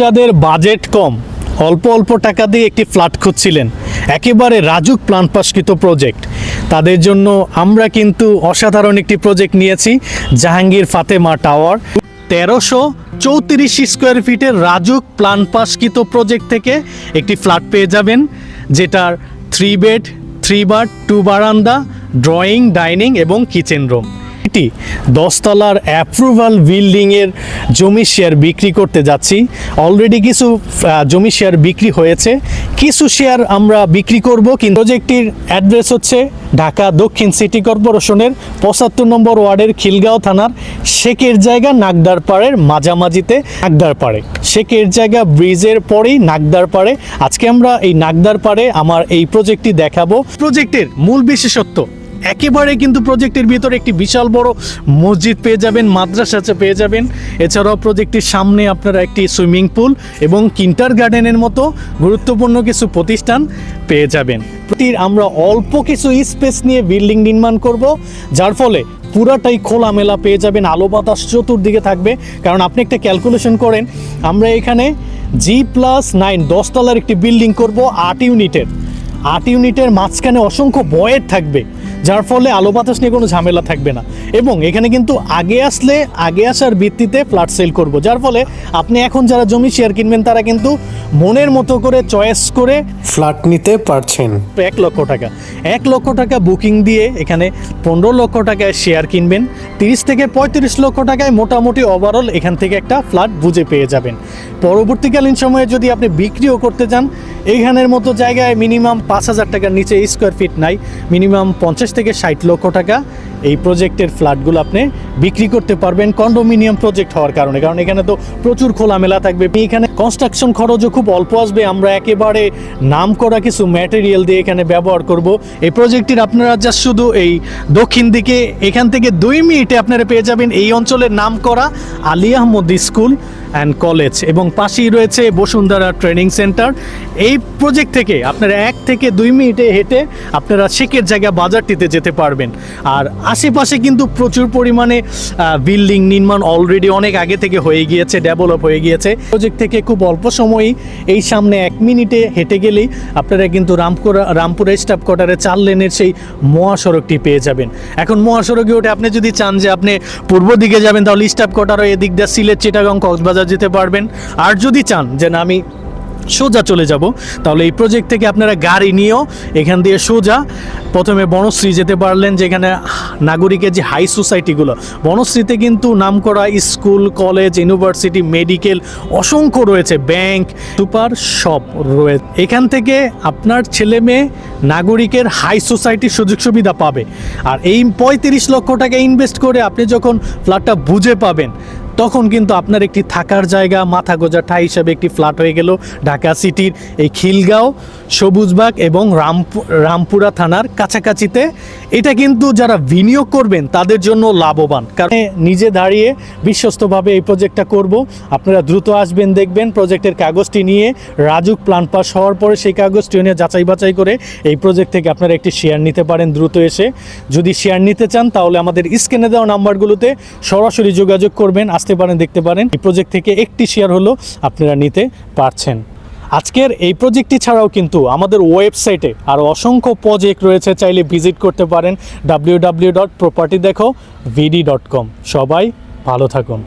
যাদের বাজেট কম, অল্প অল্প টাকা দিয়ে একটি ফ্ল্যাট খুঁজছিলেন। একেবারে রাজুক প্ল্যান পাসকৃত প্রজেক্ট। তাদের জন্য আমরা কিন্তু অসাধারণ একটি প্রজেক্ট নিয়েছি, জাহাঙ্গীর ফাতেমা টাওয়ার। তেরোশো চৌত্রিশ স্কোয়ার ফিটের রাজুক প্ল্যান পাসকৃত প্রজেক্ট থেকে একটি ফ্ল্যাট পেয়ে যাবেন, যেটার three bed three bath two বারান্দা ড্রয়িং ডাইনিং এবং কিচেন রুম এটি দশতলার অ্যাপ্রুভাল বিল্ডিংয়ের জমি শেয়ার বিক্রি করতে যাচ্ছি। অলরেডি কিছু জমি শেয়ার বিক্রি হয়েছে। কিছু শেয়ার আমরা বিক্রি করব, কিন্তু প্রজেক্টটির অ্যাড্রেস হচ্ছে ঢাকা দক্ষিণ সিটি কর্পোরেশনের পঁচাত্তর নম্বর ওয়ার্ডের খিলগাঁও থানার শেকের জায়গা নাগদার পাড়ের মাঝামাঝিতে নাগদার পাড়ে। শেকের জায়গা ব্রিজের পরেই নাগদার পাড়ে। আজকে আমরা এই নাগদার পাড়ে আমার এই প্রজেক্টটি দেখাবো। প্রজেক্টের মূল বিশেষত্ব একেবারে কিন্তু প্রজেক্টের ভিতরে একটি বিশাল বড় মসজিদ পেয়ে যাবেন, মাদ্রাসা পেয়ে যাবেন। এছাড়াও প্রজেক্টটির সামনে আপনারা একটি সুইমিং পুল এবং কিন্টার গার্ডেনের মতো গুরুত্বপূর্ণ কিছু প্রতিষ্ঠান পেয়ে যাবেন। আমরা অল্প কিছু স্পেস নিয়ে বিল্ডিং নির্মাণ করব, যার ফলে পুরাটাই খোলামেলা পেয়ে যাবেন, আলো বাতাস চতুর্দিকে থাকবে। কারণ আপনি একটা ক্যালকুলেশন করেন, আমরা এখানে জি প্লাস নাইন, দশতলার একটি বিল্ডিং করব আট ইউনিটের। আট ইউনিটের মাঝখানে অসংখ্য বয়ের থাকবে। যার ফলে আলো বাতাস নিয়ে কোনো ঝামেলা থাকবে না। এবং এখানে কিন্তু আগে আসলে, আগে আসার ভিত্তিতে ফ্ল্যাট সেল করব। যার ফলে আপনি এখন যারা জমি শেয়ার কিনবেন, তারা কিন্তু মনের মতো করে চয়েস করে ফ্ল্যাট নিতে পারছেন। এক লক্ষ টাকা। এক লক্ষ টাকা বুকিং দিয়ে এখানে পনেরো লক্ষ টাকায় শেয়ার কিনবেন, তিরিশ থেকে পঁয়ত্রিশ লক্ষ টাকায় মোটামুটি ওভারঅল এখান থেকে একটা ফ্ল্যাট বুঝে পেয়ে যাবেন। পরবর্তীকালীন সময়ে যদি আপনি বিক্রিও করতে চান এইখানের মতো জায়গায় মিনিমাম পাঁচ হাজার টাকার নিচে স্কোয়ার ফিট নাই, মিনিমাম পঞ্চাশ থেকে ষাট লক্ষ টাকা এই প্রজেক্টের ফ্ল্যাটগুলো আপনি বিক্রি করতে পারবেন কন্ডোমিনিয়াম প্রজেক্ট হওয়ার কারণে। কারণ এখানে তো প্রচুর খোলামেলা থাকবে। এখানে কনস্ট্রাকশন খরচও খুব অল্প আসবে। আমরা একেবারে নাম করা কিছু ম্যাটেরিয়াল দিয়ে এখানে ব্যবহার করব। এই প্রজেক্টটির আপনারা জাস্ট শুধু এই দক্ষিণ দিকে, এখান থেকে দুই মিনিটে আপনারা পেয়ে যাবেন এই অঞ্চলের নাম করা Ali Ahmad school. And college এবং পাশেই রয়েছে বসুন্ধরা ট্রেনিং সেন্টার এই প্রজেক্ট থেকে আপনারা এক থেকে দুই মিনিটে হেঁটে আপনারা শেখের জায়গা বাজারটিতে যেতে পারবেন। আর আশেপাশে কিন্তু প্রচুর পরিমাণে বিল্ডিং নির্মাণ অলরেডি অনেক আগে থেকে হয়ে গিয়েছে ডেভেলপ হয়ে গিয়েছে। প্রজেক্ট থেকে খুব অল্প সময়ই এই সামনে এক মিনিটে হেঁটে গেলেই আপনারা কিন্তু রামপুরা রামপুরা স্টাফ কোয়ার্টারে চার লেনের সেই মহাসড়কটি পেয়ে যাবেন। এখন মহাসড়কে ওঠে আপনি যদি চান যে আপনি পূর্ব দিকে যাবেন, তাহলে স্টাফ কোয়ার্টারও এদিক দিয়ে সিলেট, চিটাগং, কক্সবাজার যেতে পারবেন। আর যদি চান যে না, আমি সোজা চলে যাব, তাহলে এই প্রজেক্ট থেকে আপনারা গাড়ি নিয়েও এখান দিয়ে সোজা প্রথমে বনশ্রী যেতে পারলেন, যেখানে নাগরিকের যে হাই সোসাইটিগুলো বনশ্রীতে কিন্তু নামকরা স্কুল, কলেজ ইউনিভার্সিটি মেডিকেল অসংখ্য রয়েছে ব্যাংক সুপার সব রয়েছে এখান থেকে আপনার ছেলে মেয়ে নাগরিকের হাই সোসাইটির সুযোগ সুবিধা পাবে। আর এই পঁয়ত্রিশ লক্ষ টাকা ইনভেস্ট করে আপনি যখন ফ্ল্যাটটা বুঝে পাবেন তখন কিন্তু আপনার একটি থাকার জায়গা, মাথা গোজা ঠাই হিসাবে একটি ফ্ল্যাট হয়ে গেল ঢাকা সিটির এই খিলগাঁও, সবুজবাগ এবং রামপু, রামপুরা থানার কাছাকাছিতে। এটা কিন্তু যারা বিনিয়োগ করবেন, তাদের জন্য লাভবান। কারণ নিজে দাঁড়িয়ে বিশ্বস্তভাবে এই প্রজেক্টটা করব। আপনারা দ্রুত আসবেন, দেখবেন প্রজেক্টের কাগজটি নিয়ে রাজুক প্ল্যান পাস হওয়ার পরে সেই কাগজটি নিয়ে যাচাই বাছাই করে এই প্রজেক্ট থেকে আপনারা একটি শেয়ার নিতে পারেন দ্রুত এসে। যদি শেয়ার নিতে চান, তাহলে আমাদের স্ক্রিনে দেওয়া নাম্বারগুলোতে সরাসরি যোগাযোগ করবেন। আসতে পারেন, দেখতে পারেন। এই প্রজেক্ট থেকে একটি শেয়ার হলো আপনারা নিতে পারছেন। আজকের এই প্রজেক্টটি ছাড়াও কিন্তু আমাদের ওয়েবসাইটে আরও অসংখ্য প্রজেক্ট রয়েছে, চাইলে ভিজিট করতে পারেন। ডাব্লিউ ডাব্লিউ ডট প্রপার্টি দেখো ভিডি ডট কম সবাই ভালো থাকুন।